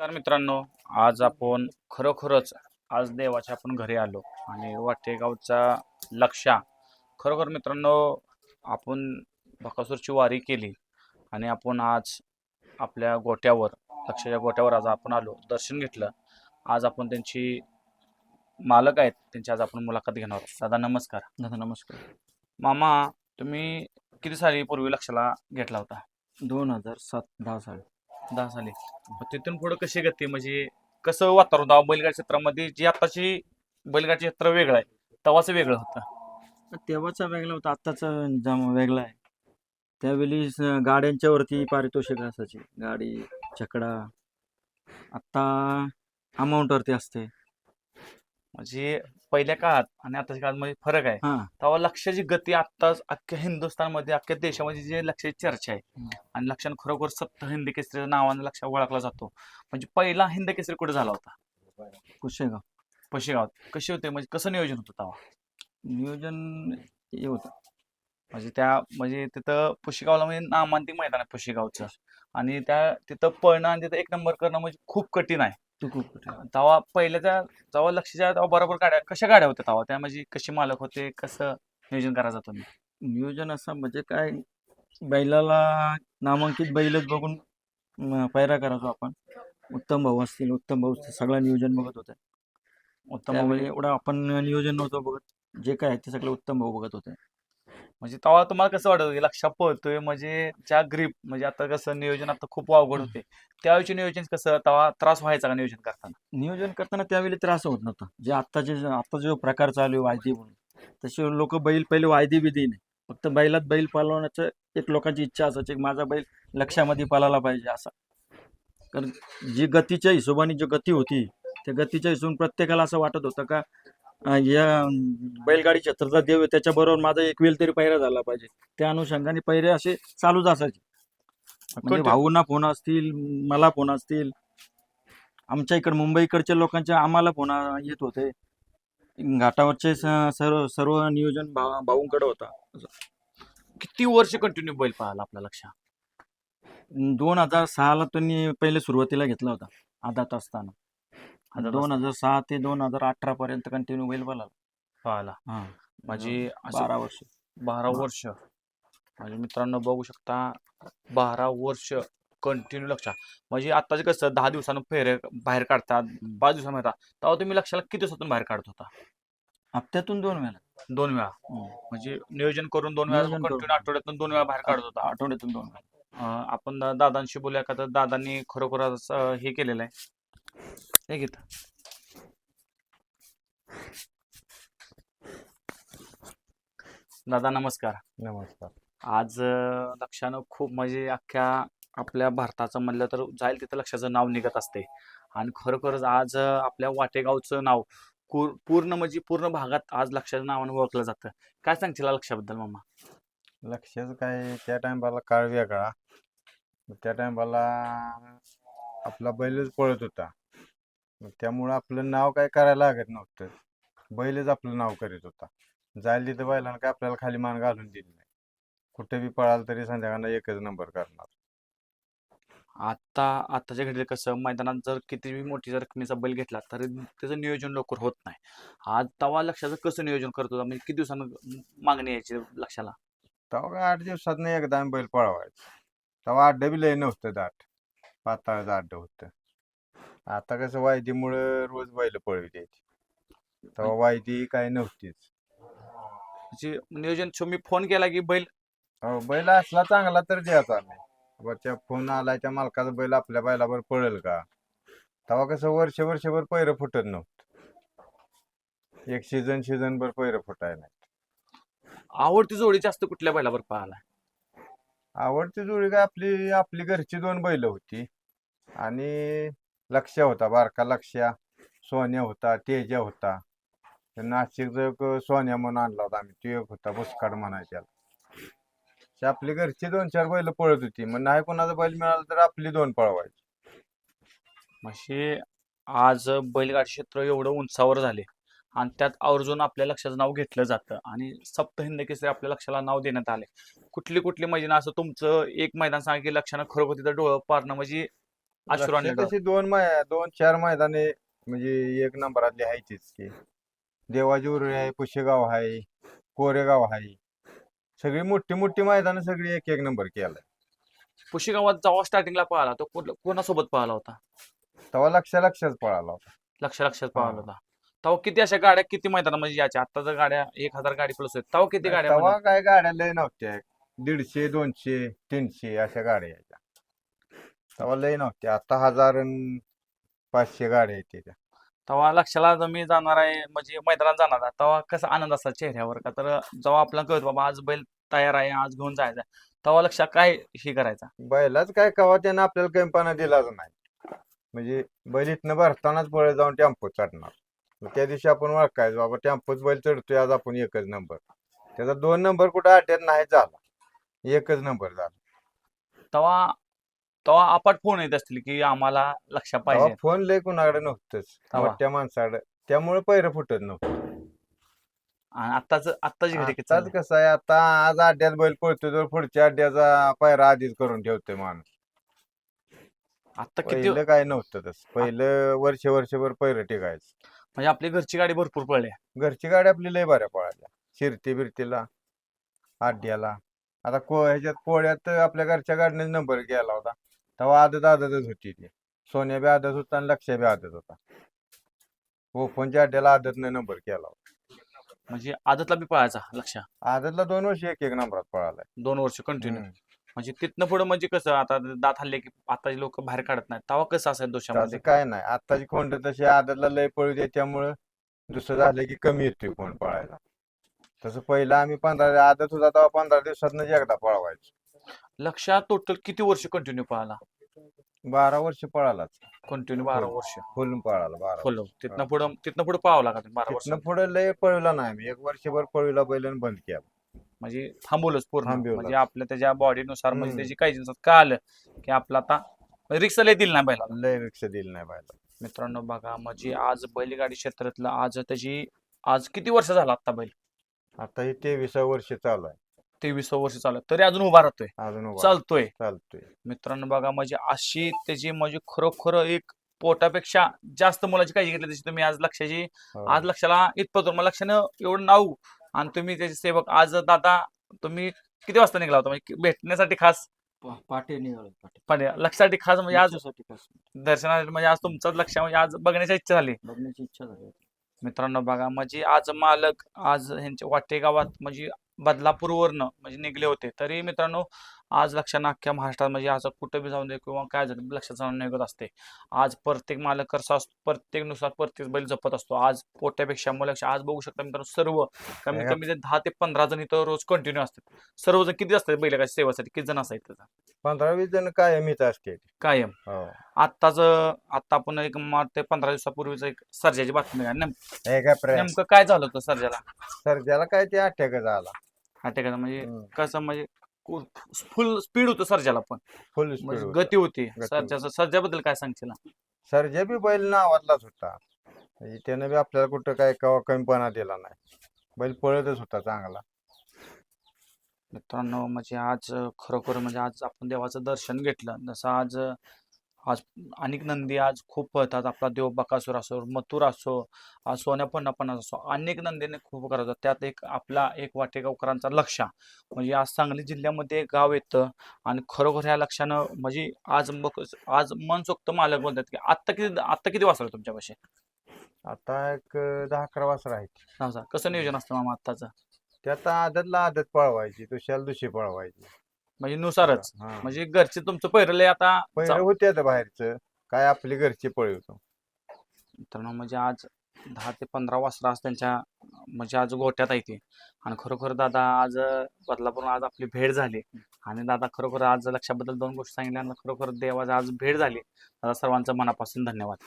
तर मित्रांनो आज आपण खरोखरच आज देवाच्या आपण घरी आलो आणि वाटेगावचा लक्षा खरोखर मित्रांनो आपण बकासूरची वारी केली आणि आपण आज आपल्या गोट्यावर लक्षाच्या गोट्यावर आज आपण आलो दर्शन घेतलं. आज आपण त्यांची मालक आहेत त्यांची आज आपण मुलाखत घेणार आहोत. दादा नमस्कार. दादा नमस्कार. मामा तुम्ही किती साली पूर्वी लक्षाला घेतला होता? दोन हजार सात दहा साल. दहा साली मग तिथून पुढे कशी गती? म्हणजे कसं वातावरण? होतं बैलगाडी क्षेत्रामध्ये जी आताची बैलगाडी क्षेत्र वेगळं आहे तवाचं वेगळं होतं. तेव्हाचा वेगळा होता आत्ताचा जम वेगळा आहे. त्यावेळी स- गाड्यांच्या वरती पारितोषिक असायची. गाडी छकडा आत्ता अमाऊंटवरती असते. म्हणजे पहिल्या काळात आणि आताच्या काळात मध्ये फरक आहे. हा. तेव्हा लक्षाची गती आत्ताच अख्ख्या हिंदुस्थानमध्ये अख्ख्या देशामध्ये जे लक्षाची चर्चा आहे. आणि लक्षानं खरोखर सप्त हिंद केसरी नावानं लक्ष ओळखला जातो. म्हणजे पहिला हिंद केसरी कुठे झाला होता? कुशेगाव पशेगावात कसे होते? म्हणजे कसं नियोजन होतं तेव्हा? नियोजन हे होतं. म्हणजे त्या म्हणजे तिथं पुशेगावला म्हणजे नामांतिक मैदान आहे पुशेगावचं. आणि त्या तिथं पळणं आणि तिथं एक नंबर करणं म्हणजे खूप कठीण आहे. तू खूप कुठे तेव्हा पहिल्याच्या जेव्हा लक्षच्या तेव्हा बरोबर गाड्या कशा गाड्या होत्या तेव्हा? त्या म्हणजे कसे मालक होते? कसं नियोजन करायचं तुम्ही? नियोजन असं म्हणजे काय बैलाला नामांकित बैलच बघून पैरा करायचो आपण. उत्तम भाऊ असतील उत्तम भाऊ सगळं नियोजन बघत होते. उत्तम त्यावेळी म्हणजे? एवढं आपण नियोजन नव्हतं बघत. जे काय आहे ते सगळं उत्तम भाऊ बघत होते. म्हणजे तेव्हा तुम्हाला कसं वाटत लक्षात पळतोय म्हणजे ज्या ग्रीप म्हणजे आता कसं नियोजन आता खूप अवघड होते त्यावेळीचे नियोजन कसं तेव्हा त्रास व्हायचा का नियोजन करताना? नियोजन करताना त्यावेळी त्रास होत नव्हता. जे आत्ताचे जे- आता जो प्रकार चालू आहे वायदी म्हणून. तसे लोक बैल पहिले वायदी बिदी नाही फक्त बैलात बैल पालवण्याचं एक लोकांची इच्छा असायची माझा बैल लक्षामध्ये पालायला पाहिजे असा. कारण जी गतीच्या हिशोबाने जी गती होती त्या गतीच्या हिशोबाने प्रत्येकाला असं वाटत होतं का या बैलगाडी क्षेत्राचा देव आहे त्याच्याबरोबर माझा एक वेळ तरी पैरा झाला पाहिजे. त्या अनुषंगाने पैरे असे चालूच असायचे. म्हणजे Continue. भाऊंना फोन असतील मला फोन असतील. आमच्या इकडे मुंबईकडच्या लोकांचे आम्हाला फोन येत होते. घाटावरचे सर्व सर्व नियोजन भा- भाऊंकडे होता. किती वर्ष कंटिन्यू बैल पाहिला आपल्या लक्षात? दोन हजार सहाला त्यांनी पहिले सुरुवातीला घेतला होता आदात असताना. आदात दोन हजार सहा ते दोन हजार अठरा पर्यंत कंटिन्यू बैल बोला पाहायला. हा म्हणजे असं बारा वर्ष. बारा. वर्ष. म्हणजे मित्रांनो बघू शकता बारा वर्ष कंटिन्यू लक्षात म्हणजे आताचे कसं दहा दिवसानं फेरे बाहेर काढतात पाच दिवसांनी येतात तेव्हा तुम्ही लक्षाला किती दिवसातून बाहेर काढत होता? हप्त्यातून दोन वेळा. दोन वेळा. म्हणजे नियोजन करून दोन वेळा नियोजन करून. कंटिन्यू आठवड्यातून दोन वेळा बाहेर काढत होता. आठवड्यातून दोन वेळा. अं, आपण दा- दादांशी बोलूया का? तर दादांनी खरोखरच अं, हे केलेलं आहे. हे घेत दादा नमस्कार. नमस्कार. आज अं, लक्षानं खूप म्हणजे अख्ख्या आपल्या भारताचं म्हणलं तर जाईल तिथं लक्षाचं नाव निघत असते. आणि खरोखरच आज अं, आपल्या वाटेगावचं नाव पूर्ण म्हणजे पूर्ण भागात आज लक्षाचं नावानं ओळखलं जातं. काय सांगशील लक्षाबद्दल मामा? लक्षच काय त्या टायमाला काळ वेगळा. त्या टायमाला आपला बैलच पळत होता. मग त्यामुळं आपलं नाव काय करायला लागत नव्हतं. बैलच आपलं नाव करीत होता. जायला तिथं बैलानं काय आपल्याला खाली मान घालून दिली नाही. कुठे बी पळाल तरी संध्याकाळला एकच नंबर करणार. आता आताच्या घडीला कसं मैदानात जर किती बी मोठी जर रकमेचा बैल घेतला तरी त्याचं नियोजन लवकर होत नाही. आज तवा लक्षाचं कसं नियोजन करत होता म्हणजे किती दिवसानं मागणी यायची लक्षाला? तेव्हा काय आठ दिवसात एकदा आम्ही बैल पळवायचं. तेव्हा अड्डे बी लय नव्हतं दाट. पाताळचं अड्डं होतं. आता कसं वायदीमुळं रोज बैल पळवी द्यायची. तेव्हा वायदी काय नव्हतीच. म्हणजे नियोजन शो मी फोन केला की बैल अहो बैल असला चांगला तर द्यायचा आम्ही. वरच्या फोन आलाय त्या मालकाचा बैल आपल्या बैलावर पळेल का? तेव्हा कसं वर्ष वर्षभर पैर फुटत नव्हतं. एक सीझन सीझन भर पैर फुटाय नाही आवडती जोडी जास्त कुठल्या बैलावर पाहिला आवडती जोडी काय आपली आपली घरची दोन बैल होती. आणि लक्ष्य होता बारका लक्ष्या. सोन्या होता तेजा होता. ते नाशिकचा एक सोन्या म्हणून आणला होता आम्ही तो एक होता बुसकाड म्हणायच्या ते आपली घरची दोन चार बैल पळत होती मग नाही कोणाचा बैल मिळाला तर आपली दोन पळवायची. म्हणजे आज बैलगाडी क्षेत्र एवढं उंचावर झाले आणि त्यात आवर्जून आपल्या लक्षाचं नाव घेतलं जातं आणि सप्त केसरी आपल्या लक्षाला नाव देण्यात आले. कुठली कुठली मैदान असं तुमचं एक मैदान सांगा की लक्षानं खरोखर तिथं डोळं पारणं म्हणजे लक्ष्य तशी दोन मै- दोन चार मैदाने म्हणजे एक नंबरातली आहेतच की. उरळी आहे पुशेगाव आहे कोरेगाव आहे. सगळी मोठी मोठी मैदानं सगळी एक एक नंबर केलाय. पुशी गावात जेव्हा स्टार्टिंगला पळाला तो कोण- कोणासोबत पळाला होता? तेव्हा लक्ष लक्षच पळाला होता. लक्ष लक्षात पळाला हा. होता. तेव्हा किती अशा गाड्या किती मैदाना म्हणजे याच्या? आता जर गाड्या एक हजार गाडी प्लस आहेत तेव्हा किती गाड्या तेव्हा? काय गाड्या लय नव्हत्या. दीडशे दोनशे तीनशे अशा गाड्या तेव्हा लय नव्हत्या आता हजार अन पाचशे गाड्या येते त्या तेव्हा लक्षाला जर मी जाणार आहे म्हणजे मैदानात जाणार आहे. तेव्हा कसा आनंद असतात चेहऱ्यावर का? तर जेव्हा आपल्याला कळत बाबा आज बैल तयार आहे आज घेऊन जायचा आहे, तेव्हा लक्षात काय हे करायचा? बैलाच काय कवा त्यानं आपल्याला कमीपणा दिलाच नाही. म्हणजे बैल इथनं भरतानाच पुढे जाऊन टेम्पो चढणार. मग त्या दिवशी आपण ओळखायचं बाबा टेम्पोच बैल चढतोय आज आपण एकच नंबर. त्याचा दोन नंबर कुठं अड्ड्यात नाही झाला. एकच नंबर झाला. तेव्हा तेव्हा अपाट फोन येत असतील की आम्हाला लक्ष तेव्हा पाहिजे. फोन लय कुणाकडे नव्हतंच. तेव्हा. मोठ्या माणसाकडे. त्यामुळे पैर फुटत नव्हतं. आणि आत्ताच आत्ताची किती आताच? कसं आहे आता आज अड्ड्यात बैल पळतोय तर पुढच्या अड्ड्याचा पायरा आधीच करून ठेवतोय माणूस. आत्ता किती पहिलं काय नव्हतं तसं. पहिलं वर्ष वर्षभर पैर टिकायचं. म्हणजे आपली घरची गाडी भरपूर पळली घरची गाडी आपली लय बऱ्या पळाल्या. शिरती बिरतीला आड्याला आता को ह्याच्यात कोळ्यात आपल्या घरच्या गाडीने नंबर गेला होता. तेव्हा आदत आदतच होती ती. सोन्या बी आदत होता आणि लक्ष्या बी आदत होता. ओपनच्या अड्ड्याला आदतने नंबर केला होता. म्हणजे आदतला बी पळायचा लक्ष आदतला दोन वर्ष एक एक नंबरात पळालाय. दोन वर्ष कंटिन्यू हम्म. म्हणजे तिथनं पुढे म्हणजे कसं आता दात हल्ले की आताचे लोक बाहेर काढत नाहीत. तेव्हा कसं असेल तसं दोषामध्ये काय नाही. आताची खोंड तशी आदतला लय पळू दे त्यामुळं दुसरं झालं की कमी येतोय कोण पळायला. तसं पहिलं आम्ही पंधरा आदत होता तेव्हा पंधरा दिवसात एकदा पळवायचो. लक्षात टोटल किती वर्ष कंटिन्यू पळाला? बारा वर्ष पळालाच. कंटिन्यू बारा. वर्ष. फुलून पळाला बारा फॉलो. तिथनं पुढं तिथनं पुढे पळावं लागत बारा वर्ष. तिथनं पुढे लय पळविला नाही आम्ही. एक वर्षभर पळविला बैल आणि बंद केला. म्हणजे थांबवलंच पूर्ण. थांबवलं. म्हणजे आपल्या त्याच्या बॉडीनुसार म्हणजे हम्म. त्याची काही दिवसात काय आलं की आपलं आता रिक्षा लय दिली नाही बैलाला. लय लक्ष दिलं नाही बैला मित्रांनो बघा म्हणजे आज बैलगाडी क्षेत्रातलं आज त्याची आज किती वर्ष झालं आता बैल? आता हे तेविसावं वर्ष चालू आहे. तेवीस वर्ष चालू आहे. तरी अजून उभा राहतोय. अजून उभा चालतोय. चालतोय. मित्रांनो बघा म्हणजे अशी त्याची म्हणजे खरोखर एक पोटापेक्षा जास्त मुलाची काळजी घेतली त्याची. तुम्ही आज लक्षाची हो. आज लक्षाला इथपर्यंत मग लक्षानं एवढं नाव आणि तुम्ही त्याचे सेवक आज दादा तुम्ही किती वाजता निघला होता? म्हणजे भेटण्यासाठी खास? पा- पाटे निघाले पाटे लक्षासाठी खास म्हणजे आज दर्शनासाठी म्हणजे आज तुमचंच लक्ष म्हणजे आज बघण्याची इच्छा झाली. बघण्याची इच्छा झाली. मित्रांनो बघा म्हणजे आज मालक आज ह्यांच्या वाटे गावात म्हणजे बदलापूरवरनं म्हणजे निघले होते. तरी मित्रांनो आज लक्षानं अख्ख्या महाराष्ट्रात म्हणजे असं कुठं बी जाऊन दे किंवा काय झालं लक्षात जाऊन निघत असते. आज प्रत्येक मालक कसा असतो प्रत्येकनुसार प्रत्येक बैल जपत असतो. आज पोट्यापेक्षा मला लक्ष आज बघू शकता मित्रांनो सर्व कमी ते दहा ते पंधरा जण इथं रोज कंटिन्यू असतात. सर्वजण किती असतात बैलगाच्या सेवेसाठी? किती जण असतात तिथं पंधरा वीस जण काय मीच असते कायम. हो. आत्ताच आता आपण एक ते पंधरा दिवसापूर्वीच एक सर्जाची बातमी काय नेमकं काय झालं होतं सर्जाला? सर्जाला काय ते अटॅक झाला. अटॅक म्हणजे हम्म. कसं म्हणजे फुल स्पीड होतं सर्जाला पण. फुल म्हणजे स्पीड गती होती. गती सर्जाचं सर्जाबद्दल काय सांगशील? सर्जा बी बैल नावातलाच होता. म्हणजे त्यानं बी आपल्याला कुठं काय कवा कमीपणा दिला नाही. बैल पळतच होता चांगला. मित्रांनो म्हणजे आज खरोखर म्हणजे आज आपण देवाचं दर्शन घेतलं. जसं आज आज अनेक नंदी आज खूप पळतात. आपला देव बकासूर असो मथुर असो आज सोन्या पन्ना असो. अनेक नंदीने खूप करतात त्यात एक आपला एक वाटेगावकरांचा लक्ष. म्हणजे आज सांगली जिल्ह्यामध्ये एक गाव येतं आणि खरोखर ह्या लक्षानं म्हणजे आज मग आज मनसोक्त मालक बोलतात की आत्ता किती आत्ता किती वाजता तुमच्यापाशी? आता एक दहा अकरा वाजता सांग. कसं नियोजन असतं मामा आत्ताचं? ते आता आदतला आदत पळवायची दुसऱ्याला दुसरी पळवायची. म्हणजे नुसारच. हा. म्हणजे घरचे तुमचं पहिरले आता पहिलं होते आता बाहेरचं. काय आपली घरची पळवतो मित्रांनो म्हणजे आज दहा ते पंधरा वाजता आज त्यांच्या म्हणजे आज गोट्यात आहे ते. आणि खरोखर दादा आज बदलापूर आज आपली भेट झाली. आणि दादा खरोखर आज लक्षाबद्दल दोन गोष्टी सांगितल्या आणि खरोखर देवाची आज भेट झाली. दादा सर्वांचं मनापासून धन्यवाद.